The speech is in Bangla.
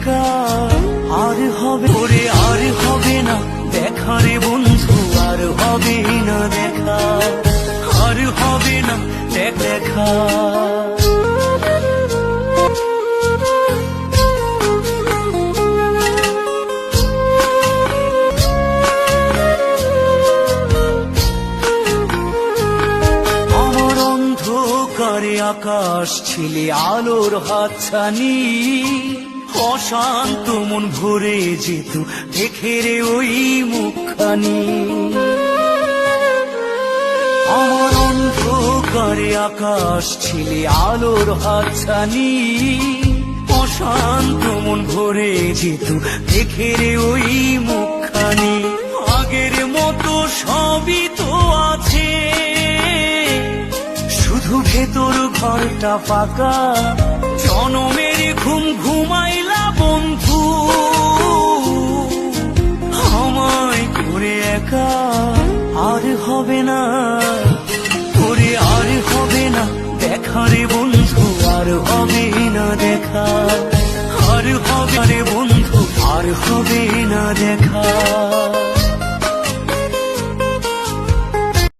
একা। আর হবে ওরে, আর হবে না। দেখা রে বন্ধু, আর হবে না দেখা। আর হবে না দেখ। দেখা আকাশ ছিলে আলোর হাতছানি। অশান্ত মন ভরে যেত দেখে রে ওই মুখখানি। আমার অন্ধকারে আকাশ ছিলে আলোর হাতছানি। অশান্ত মন ভরে যেত দেখে রে ওই মুখখানি। আগের মতো সবই তো আছে। শুধু ভেতর ঘরটা ফাঁকা। একা আর হবে না। ওরে আর হবে না, দেখা রে বন্ধু, আর হবে না দেখা। আর হবে রে বন্ধু, আর হবে না দেখা।